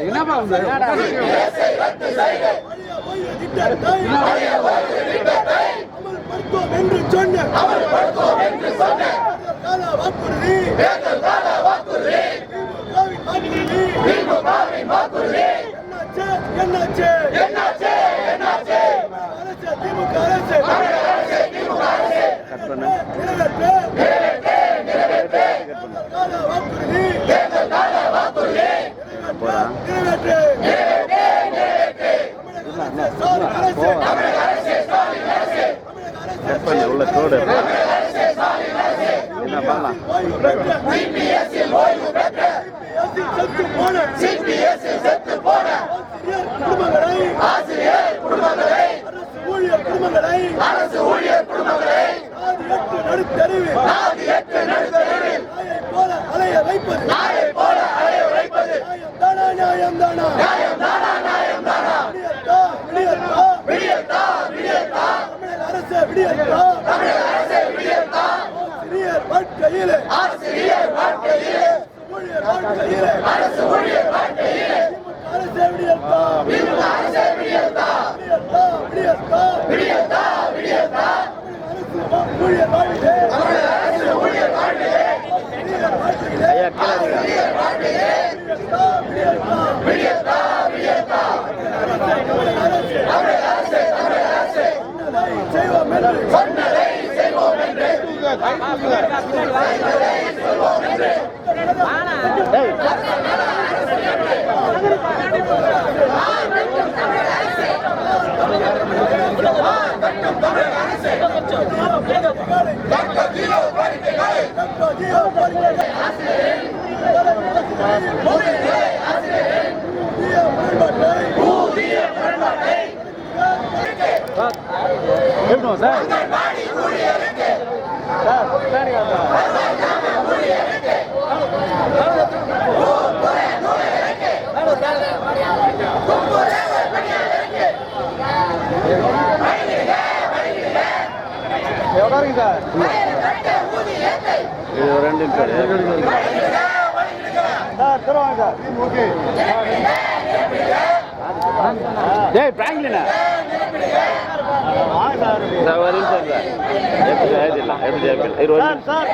என்னப்பா பேங்க்லிங் கேமரா சொல்லு என்னப்பா அமல்படுத்துவோம் என்று சொன்ன கால வாக்குறுதி. திமுகவின் வாக்குறுதி. என்னாச்சு? என்னாச்சு? அரசு திமுக அரசு. கட் பண்ணு நிறைவேற்று கால வாக்குறுதி. போடா. நிறைவேற்று தமிழக அரசு ஸ்டாலின் அரசு. கட் பண்ணு உள்ள தோடு என்ன பண்ணலாம்? ஓய்வு பெற்ற சிபிஎஸ்இ ஓய்வு பெற்ற சிபிஎஸ்இ செத்து போன ஆசிரியர் குடும்பங்களை அரசு ஊழியர் குடும்பங்களை அரசு ஊழியர் குடும்பங்களை. நாதி எட்டு நடுத்தருவில் அரசு விடியத்தா தமிழக அரசு விடியத்தா ஆசிரியர் வாழ்க்கையிலே. ஆசிரியர் வாழ்க்கையிலே. ஊழியர் வாழ்க்கையிலே அரசு ஊழியர் வாழ்க்கையிலே அரசு விடியத்தா திமுக அரசு விடியத்தா விடியத்தா விடியத்தா விடியத்தா விடியத்தா அரசு ஊழியர் வாழ்க்கையிலே அரசு ஊழியர் வாழ்க்கையிலே. ஆசிரியர் வாழ்க்கையிலே. ஐயா கீழே இருங்க. விடியத்தா விடியத்தா விடியத்தா விடியத்தா தமிழக அரசு தமிழக அரசு தமிழக அரசு சொன்னதை செய்வோம் என்று சொன்னதை செய்வோம் என்று இருக்கணும் சார் இது ரெண்டு சார் டேய் பிராங்க்லினா சார் நிமிஷம் சார். எப்படி எழுதிடலாம் எப்படி எப்படி இருபது சார்.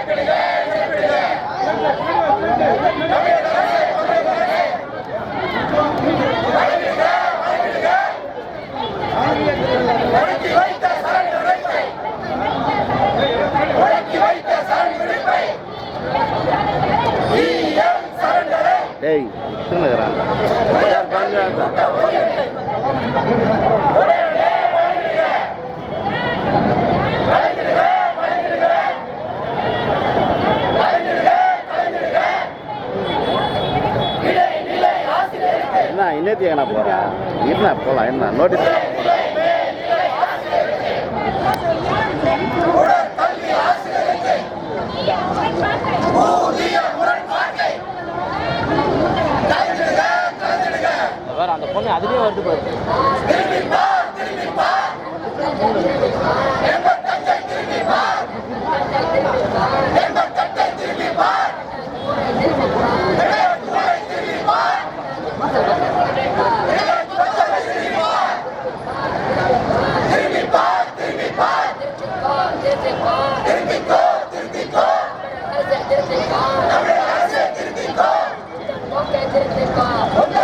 என்ன இன்னத்துக்கு என்ன போகிறேன் என்ன போகலாம் என்ன நோட்டீஸ் அந்த பொண்ணு அதுலயே வருது பாரு கொடி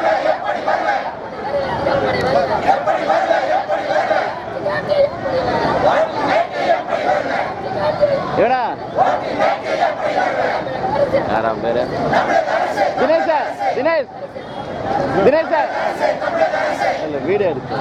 யாராம் பேரு Dinesh sir Dinesh. Dinesh sir. Video எடுத்து.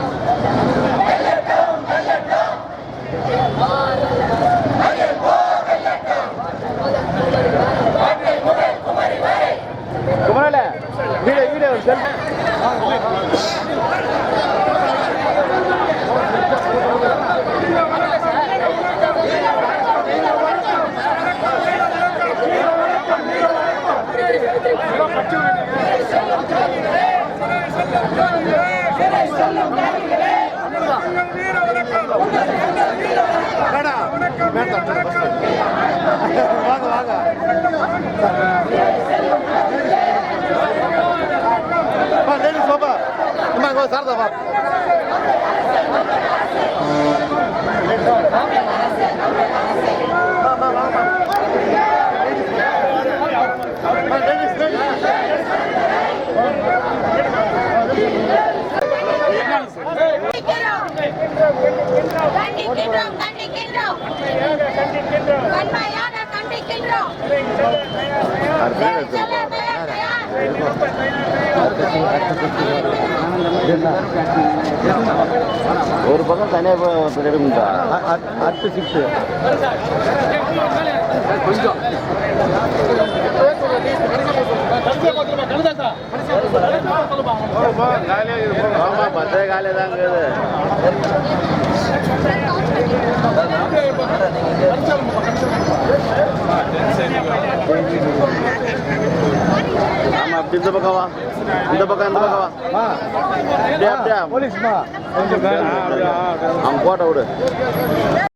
Brava. ஒரு பக்கம் தனியாக எடுக்கணும்டா அட்டு சிக்ஸு ஆமாம் பத்தே தான் இருக்குது இந்த பக்கம் வா. இந்த பக்கம் இந்த பக்கம் வா. அப்படியே அப்படியே போலீஸ்மா அவன் போட்ட விடு.